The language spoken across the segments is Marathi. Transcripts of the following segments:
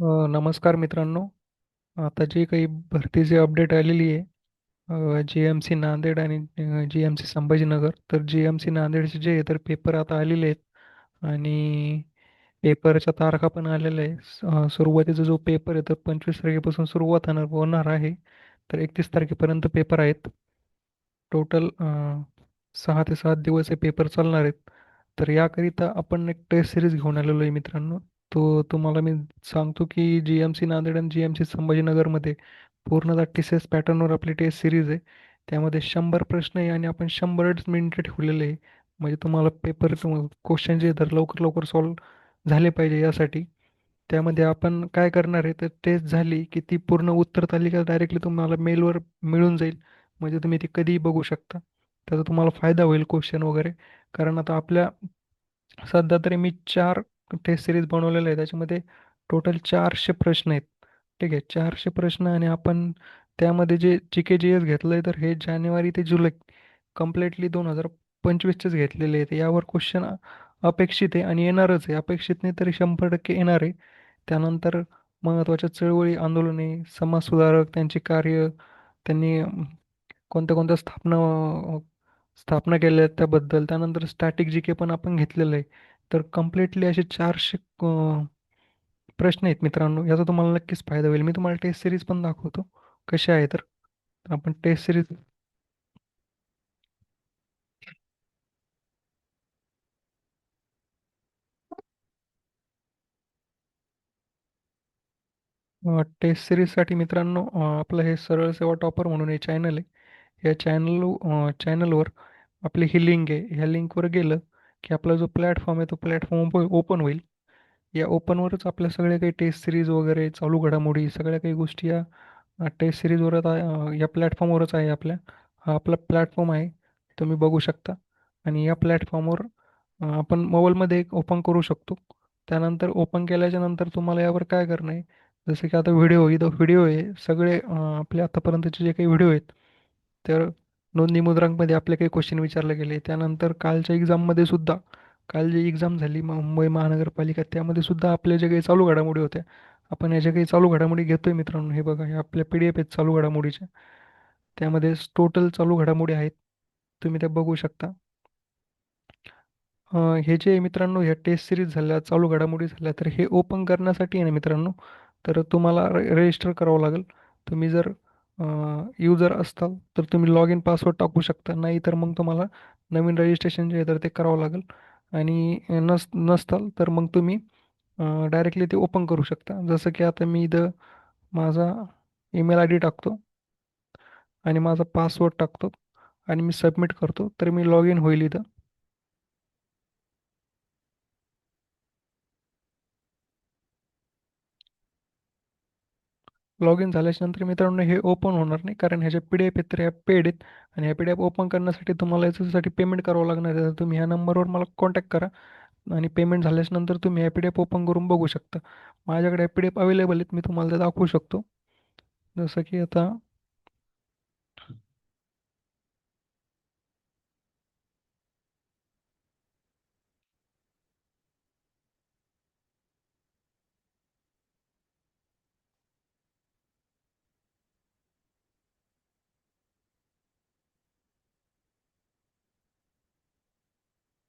नमस्कार मित्रांनो. आता जी काही भरतीची अपडेट आलेली आहे जी एम सी नांदेड आणि जी एम सी संभाजीनगर तर जी एम सी नांदेडचे जे आहे तर पेपर आता आलेले आहेत. आणि पेपरच्या तारखा पण आलेल्या आहे सुरुवातीचा जो पेपर आहे तर पंचवीस तारखेपासून सुरुवात होणार होणार आहे. तर एकतीस तारखेपर्यंत पेपर आहेत. टोटल सहा ते सात दिवस हे पेपर चालणार आहेत. तर याकरिता आपण एक टेस्ट सिरीज घेऊन आलेलो आहे मित्रांनो. तो तुम्हाला मी सांगतो की जी एम सी नांदेड आणि जी एम सी संभाजीनगरमध्ये पूर्णतः टी सी एस पॅटर्नवर आपली टेस्ट सिरीज आहे. त्यामध्ये शंभर प्रश्न आहे आणि आपण शंभरच मिनिटं ठेवलेले आहे. म्हणजे तुम्हाला पेपर क्वेश्चन जे तर लवकर लवकर सॉल्व झाले पाहिजे यासाठी. त्यामध्ये आपण काय करणार आहे तर टेस्ट झाली की ती पूर्ण उत्तर तालिका डायरेक्टली तुम्हाला मेलवर मिळून जाईल. म्हणजे तुम्ही ती कधीही बघू शकता. त्याचा तुम्हाला फायदा होईल क्वेश्चन वगैरे. कारण आता आपल्या सध्या तरी मी चार टेस्ट सिरीज बनवलेलं आहे त्याच्यामध्ये टोटल चारशे प्रश्न आहेत. ठीक आहे चारशे प्रश्न आणि आपण त्यामध्ये जे जी के जी एस घेतलं आहे तर हे जानेवारी ते जुलै कम्प्लिटली दोन हजार पंचवीसचेच घेतलेले आहेत. यावर क्वेश्चन अपेक्षित आहे आणि येणारच आहे. अपेक्षित नाही तरी शंभर टक्के येणार आहे. त्यानंतर महत्त्वाच्या चळवळी आंदोलने समाजसुधारक त्यांचे कार्य त्यांनी कोणत्या कोणत्या स्थापना स्थापना केल्या आहेत त्याबद्दल. त्यानंतर स्टॅटिक जी के पण आपण घेतलेलं आहे. तर कम्प्लिटली असे चारशे प्रश्न आहेत मित्रांनो. याचा तुम्हाला नक्कीच फायदा होईल. मी तुम्हाला टेस्ट सिरीज पण दाखवतो. कसे आहे तर आपण टेस्ट सिरीज टेस्ट सिरीजसाठी मित्रांनो आपलं हे सरळ सेवा टॉपर म्हणून हे चॅनल आहे. या चॅनल चॅनलवर आपली ही लिंक आहे. ह्या लिंकवर गेलं की आपला जो प्लॅटफॉर्म आहे तो प्लॅटफॉर्म ओपन होईल. या ओपनवरच आपल्या सगळ्या काही टेस्ट सिरीज वगैरे चालू घडामोडी सगळ्या काही गोष्टी या टेस्ट सिरीजवरच या प्लॅटफॉर्मवरच आहे आपल्या. हा आपला प्लॅटफॉर्म आहे तुम्ही बघू शकता. आणि या प्लॅटफॉर्मवर आपण मोबाईलमध्ये एक ओपन करू शकतो. त्यानंतर ओपन केल्याच्यानंतर तुम्हाला यावर काय करणं आहे? जसं की आता व्हिडिओ इथं व्हिडिओ आहे. सगळे आपले आतापर्यंतचे जे काही व्हिडिओ आहेत तर नोंदणी मुद्रांकमध्ये आपले काही क्वेश्चन विचारले गेले. त्यानंतर कालच्या एक्झाममध्ये सुद्धा काल जी एक्झाम झाली मुंबई महानगरपालिका त्यामध्ये सुद्धा आपल्या जे काही चालू घडामोडी होत्या आपण याच्या काही चालू घडामोडी घेतोय मित्रांनो हे बघा हे आपल्या पी डी एफ आहेत चालू घडामोडीच्या. त्यामध्ये टोटल चालू घडामोडी आहेत तुम्ही त्या बघू शकता. हे जे मित्रांनो ह्या टेस्ट सिरीज झाल्या चालू घडामोडी झाल्या तर हे ओपन करण्यासाठी आहे ना मित्रांनो तर तुम्हाला रजिस्टर करावं लागेल. तुम्ही जर युजर असताल तर तुम्ही लॉग इन पासवर्ड टाकू शकता. नाही तर मग तुम्हाला नवीन रजिस्ट्रेशन जे आहे तर ते करावं लागेल. आणि नस नसताल तर मग तुम्ही डायरेक्टली ते ओपन करू शकता. जसं की आता मी इथं माझा ईमेल आय डी टाकतो आणि माझा पासवर्ड टाकतो आणि मी सबमिट करतो तर मी लॉग इन होईल इथं. लॉग इन झाल्याच्यानंतर मित्रांनो हे ओपन होणार नाही. कारण ह्याचे पी डी एफ आहेत तर ह्या पेड आहेत. आणि ह्या पी डी एफ ओपन करण्यासाठी तुम्हाला याच्यासाठी पेमेंट करावं लागणार आहे. तर तुम्ही ह्या नंबरवर मला कॉन्टॅक्ट करा. आणि पेमेंट झाल्याच्यानंतर तुम्ही ह्या पी डी एफ ओपन करून बघू शकता. माझ्याकडे पी डी एफ अवेलेबल आहेत. मी तुम्हाला ते दाखवू शकतो. जसं की आता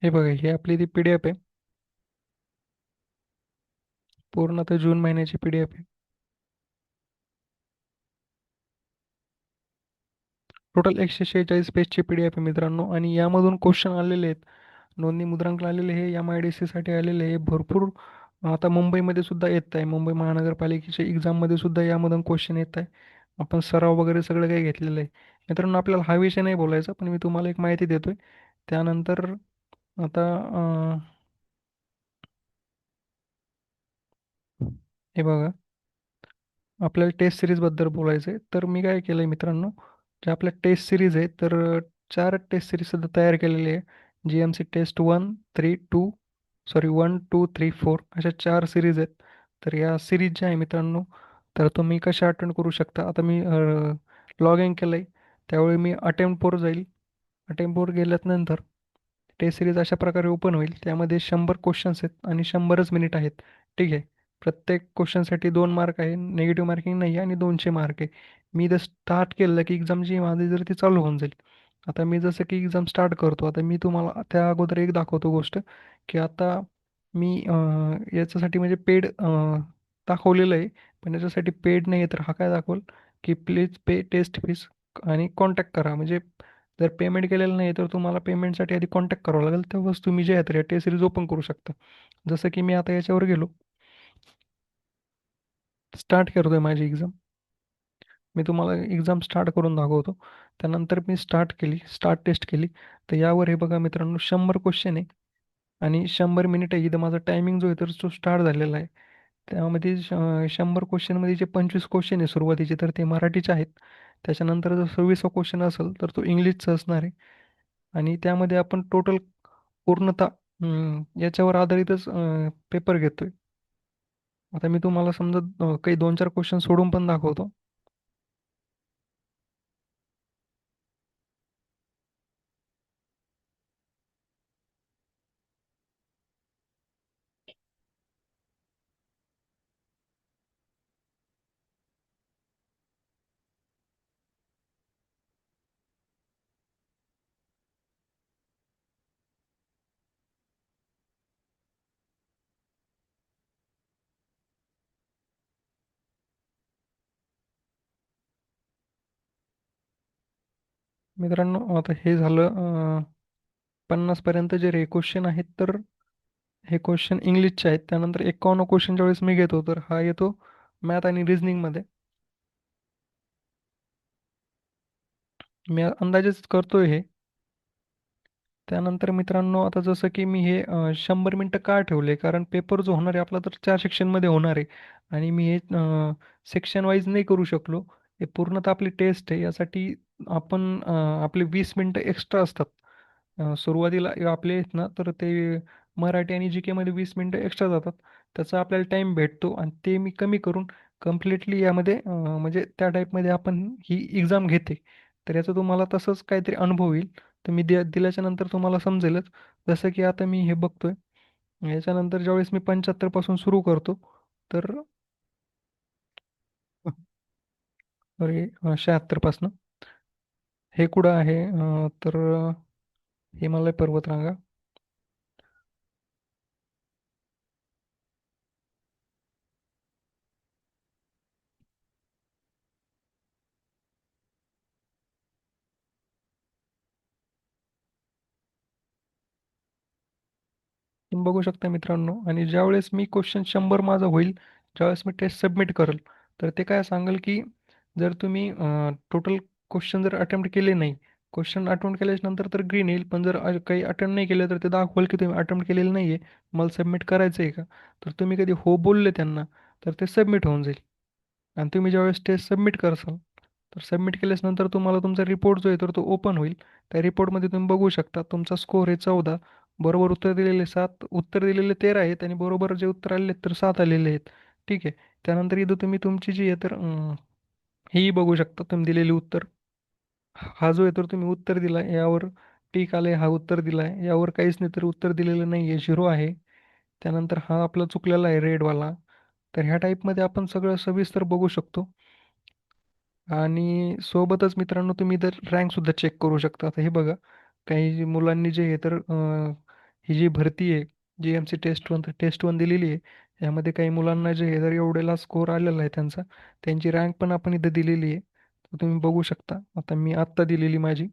हे बघा ही आपली ती पी डी एफ आहे. पूर्ण तर जून महिन्याची पी डी एफ आहे. टोटल एकशे शेहेचाळीस पेजची पी डी एफ आहे मित्रांनो. आणि यामधून क्वेश्चन आलेले आहेत. नोंदणी मुद्रांक आलेले हे एम आय डी सीसाठी आलेले हे भरपूर आता मुंबईमध्ये सुद्धा येत आहे. मुंबई महानगरपालिकेच्या एक्झाममध्ये सुद्धा यामधून क्वेश्चन येत आहे. आपण सराव वगैरे सगळं काही घेतलेलं आहे. मित्रांनो आपल्याला हा विषय नाही बोलायचा पण मी तुम्हाला एक माहिती देतोय. त्यानंतर आता अं, हे बघा. आपल्याला टेस्ट सिरीजबद्दल बोलायचं आहे. तर मी काय केलं आहे मित्रांनो जे आपल्या टेस्ट सिरीज आहे तर चार टेस्ट सिरीज सुद्धा तयार केलेली आहे. G M C test one three two sorry one two three four अशा चार सिरीज आहेत. तर या सिरीज ज्या आहे मित्रांनो तर तुम्ही कशा अटेंड करू शकता? आता मी लॉग इन केलं आहे त्यावेळी मी अटेम्प्टवर जाईल. अटेम्प्टवर गेल्यानंतर टेस्ट सिरीज अशा प्रकारे ओपन होईल. त्यामध्ये शंभर क्वेश्चन्स आहेत आणि शंभरच मिनिट आहेत. ठीक आहे? प्रत्येक क्वेश्चनसाठी दोन मार्क आहे. निगेटिव्ह मार्किंग नाही आहे आणि दोनशे मार्क आहे. मी जर स्टार्ट केलं की एक्झामची माझी जर ती चालू होऊन जाईल. आता मी जसं की एक्झाम स्टार्ट करतो आता मी तुम्हाला त्या अगोदर एक दाखवतो गोष्ट की आता मी याच्यासाठी म्हणजे पेड दाखवलेलं आहे. पण याच्यासाठी पेड नाही आहे तर हा काय दाखवल? की प्लीज पे टेस्ट फीस आणि कॉन्टॅक्ट करा. म्हणजे जर पेमेंट केलेलं नाही तर तुम्हाला पेमेंटसाठी आधी कॉन्टॅक्ट करावं लागेल. तेव्हाच तुम्ही जे आहे तर या टेस्ट सिरीज ओपन करू शकता. जसं की मी आता याच्यावर गेलो. स्टार्ट करतोय माझी एक्झाम मी तुम्हाला एक्झाम स्टार्ट करून दाखवतो. त्यानंतर मी स्टार्ट केली स्टार्ट टेस्ट केली. तर यावर हे बघा मित्रांनो शंभर क्वेश्चन आहे. आणि शंभर मिनिट आहे. इथं माझा टायमिंग जो आहे तर तो स्टार्ट झालेला आहे. त्यामध्ये शंभर क्वेश्चनमध्ये जे पंचवीस क्वेश्चन आहे सुरुवातीचे तर ते मराठीचे आहेत. त्याच्यानंतर जर सव्वीसवा क्वेश्चन असेल तर तो इंग्लिशचा असणार आहे. आणि त्यामध्ये आपण टोटल पूर्णता याच्यावर आधारितच पेपर घेतोय. आता मी तुम्हाला समजा काही दोन चार क्वेश्चन सोडून पण दाखवतो. मित्रांनो आता हे झालं पन्नासपर्यंत जे रे क्वेश्चन आहेत तर हे क्वेश्चन इंग्लिशचे आहेत. त्यानंतर एकावन्न क्वेश्चनच्या वेळेस मी घेतो तर हा येतो मॅथ आणि रिझनिंगमध्ये मी अंदाजेच करतोय हे. त्यानंतर मित्रांनो आता जसं की मी हे शंभर मिनटं का ठेवले? कारण पेपर जो होणार आहे आपला तर चार सेक्शनमध्ये होणार आहे. आणि मी हे सेक्शन वाईज नाही करू शकलो. हे पूर्णतः आपली टेस्ट आहे. यासाठी आपण आपले वीस मिनटं एक्स्ट्रा असतात. सुरुवातीला आपले आहेत ना तर ते मराठी आणि जी केमध्ये वीस मिनटं एक्स्ट्रा जातात. त्याचा आपल्याला टाईम भेटतो आणि ते मी कमी करून कम्प्लिटली यामध्ये म्हणजे त्या टाईपमध्ये आपण ही एक्झाम घेते. तर याचा तुम्हाला तसंच काहीतरी अनुभव येईल. तर मी द्या दिल्याच्या नंतर तुम्हाला समजेलच. जसं की आता मी हे बघतोय. याच्यानंतर ज्यावेळेस मी पंच्याहत्तरपासून सुरू करतो तर अरे शहात्तरपासनं हे कुठं आहे? तर हिमालय पर्वतरांगा. तुम्ही बघू शकता मित्रांनो आणि ज्यावेळेस मी क्वेश्चन शंभर माझं होईल ज्यावेळेस मी टेस्ट सबमिट करेल तर ते काय सांगेल की जर तुम्ही टोटल क्वेश्चन जर अटेम्प्ट केले नाही क्वेश्चन अटेम्प्ट केल्यानंतर तर ग्रीन येईल. पण जर काही अटेम्प्ट नाही केलं तर ते दाखवाल की तुम्ही अटेम्प्ट केलेलं नाही आहे मला सबमिट करायचं आहे का? तर तुम्ही कधी हो बोलले त्यांना तर ते सबमिट होऊन जाईल. आणि तुम्ही ज्यावेळेस टेस्ट सबमिट करसाल तर सबमिट केल्याच्यानंतर तुम्हाला तुमचा रिपोर्ट जो आहे तर तो ओपन होईल. त्या रिपोर्टमध्ये तुम्ही बघू शकता तुमचा स्कोअर आहे चौदा बरोबर उत्तर दिलेले सात उत्तर दिलेले तेरा आहेत आणि बरोबर जे उत्तर आलेले आहेत तर सात आलेले आहेत. ठीक आहे? त्यानंतर इथं तुम्ही तुमची जी आहे तर हेही बघू शकता तुम्ही दिलेली उत्तर. हा जो आहे तर तुम्ही उत्तर दिला यावर टीक आले हा उत्तर दिला आहे यावर काहीच नाही तर उत्तर दिलेलं नाही आहे झिरो आहे. त्यानंतर हा आपला चुकलेला आहे रेडवाला. तर ह्या टाईपमध्ये आपण सगळं सविस्तर बघू शकतो. आणि सोबतच मित्रांनो तुम्ही तर रँकसुद्धा चेक करू शकता. आता हे बघा काही मुलांनी जे हे तर ही जी भरती आहे G M C test one test one दिलेली आहे यामध्ये काही मुलांना जे हे तर एवढेला स्कोर आलेला आहे त्यांचा. त्यांची रँक पण आपण इथं दिलेली आहे. तुम्ही बघू शकता. आता मी आत्ता दिलेली माझी.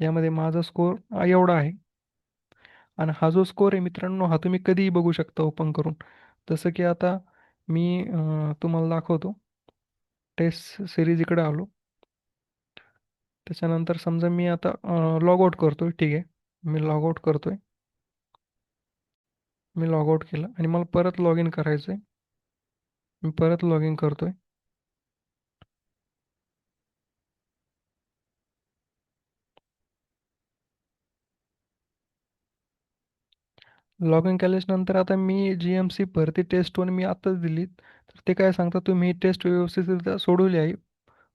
यामध्ये माझा स्कोर एवढा आहे. आणि हा जो स्कोर आहे मित्रांनो हा तुम्ही कधीही बघू शकता ओपन करून. जसं की आता मी तुम्हाला दाखवतो. टेस्ट सिरीज इकडे आलो. त्याच्यानंतर समजा मी आता लॉग आउट करतोय. ठीक आहे. मी लॉग आउट करतोय. मी लॉग आउट केलं. आणि मला परत लॉग इन करायचं आहे मी परत लॉग इन करतोय. लॉग इन केल्याच्यानंतर आता मी जी एम सी भरती टेस्ट वन मी आत्ताच दिली तर ते काय सांगतात तुम्ही ही टेस्ट व्यवस्थितरित्या सोडवली आहे.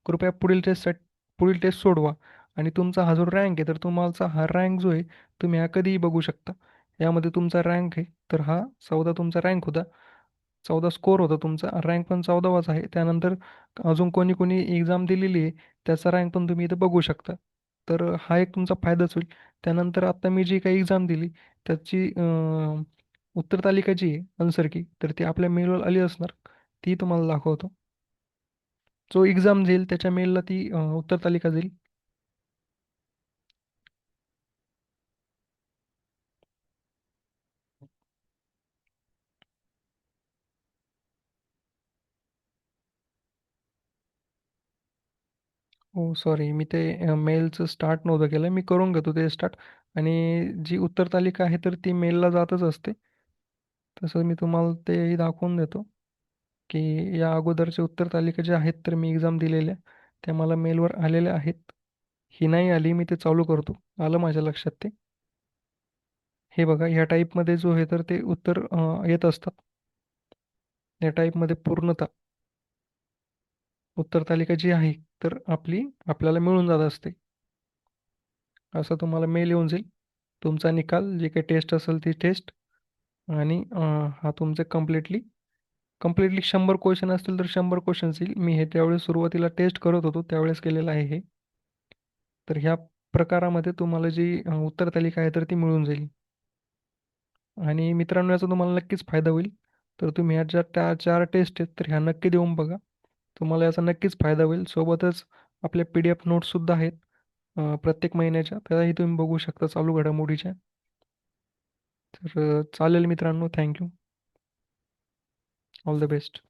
कृपया पुढील टेस्टसाठी पुढील टेस्ट सोडवा. आणि तुमचा हा जो रँक आहे तर तुम्हाला हा रँक जो आहे तुम्ही हा कधीही बघू शकता. यामध्ये तुमचा रँक आहे तर हा चौदा तुमचा रँक होता. चौदा स्कोर होता तुमचा. रँक पण चौदावाच आहे. त्यानंतर अजून कोणी कोणी एक्झाम दिलेली आहे त्याचा रँक पण तुम्ही इथं बघू शकता. तर हा एक तुमचा फायदाच होईल. त्यानंतर आत्ता मी जी काही एक्झाम दिली त्याची अं, उत्तर तालिका जी आहे आन्सर की तर ती आपल्या मेलवर आली असणार ती तुम्हाला दाखवतो. जो एक्झाम देईल त्याच्या मेलला ती उत्तर तालिका जाईल? हो सॉरी मी ते मेलचं स्टार्ट नव्हतं केलं. मी करून घेतो ते स्टार्ट आणि जी उत्तर तालिका आहे तर ती मेलला जातच असते. तसं मी तुम्हाला तेही दाखवून देतो की या अगोदरचे उत्तर तालिका ज्या आहेत तर मी एक्झाम दिलेल्या त्या मला मेलवर आलेल्या आहेत. ही नाही आली मी ते चालू करतो. आलं माझ्या लक्षात ते. हे बघा ह्या टाईपमध्ये जो आहे तर ते उत्तर येत असतात. या टाईपमध्ये पूर्णतः. उत्तर तालिका जी आहे तर आपली आपल्याला मिळून जात असते. असं तुम्हाला मेल येऊन जाईल. तुमचा निकाल जे काही टेस्ट असेल ती टेस्ट आणि हा तुमचे कम्प्लिटली कम्प्लिटली शंभर क्वेश्चन असतील तर शंभर क्वेश्चन्स येईल. मी हे त्यावेळेस सुरुवातीला टेस्ट करत होतो त्यावेळेस केलेलं आहे हे. तर ह्या प्रकारामध्ये तुम्हाला जी उत्तर तालिका आहे तर ती मिळून जाईल. आणि मित्रांनो याचा तुम्हाला नक्कीच फायदा होईल. तर तुम्ही ह्या ज्या त्या चार टेस्ट आहेत तर ह्या नक्की देऊन बघा. तुम्हाला याचा नक्कीच फायदा होईल. सोबतच आपल्या पी डी एफ नोट्ससुद्धा आहेत. प्रत्येक महिन्याच्या. त्याही तुम्ही बघू शकता चालू घडामोडीच्या. तर चालेल मित्रांनो. Thank you all the best